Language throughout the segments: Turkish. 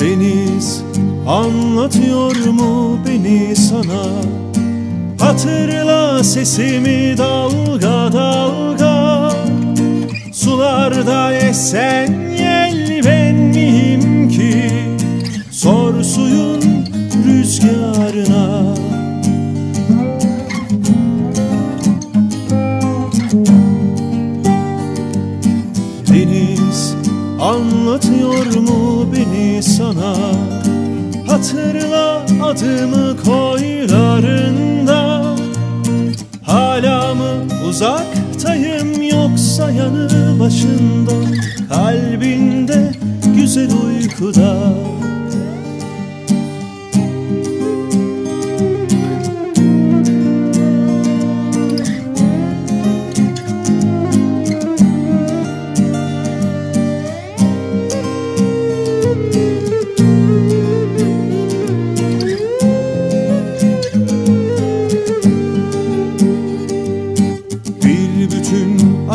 Deniz anlatıyor mu beni sana? Hatırla sesimi dalga dalga. Sularda esen yel ben miyim ki? Sor suyun rüzgarına. Deniz anlatıyor mu beni sana Hatırla adımı koylarında. Hala mı uzaktayım yoksa yanı başında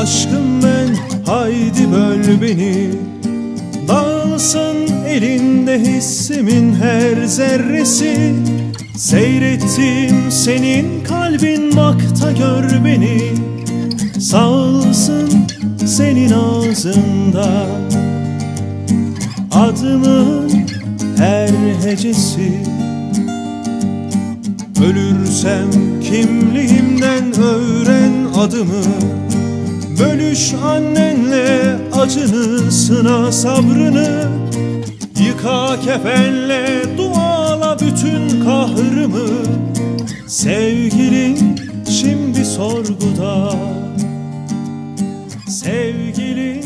aşkım ben haydi böl beni. Dağılsın elinde hissimin her zerresi. Seyrettim senin kalbin bakta gör beni. Sağılsın senin ağzında. Adımın her hecesi. Ölürsem kimliğimden öğren adımı Bölüş annenle acını sına sabrını Yıka kefenle duala bütün kahrımı Sevgilin şimdi sorguda Sevgilin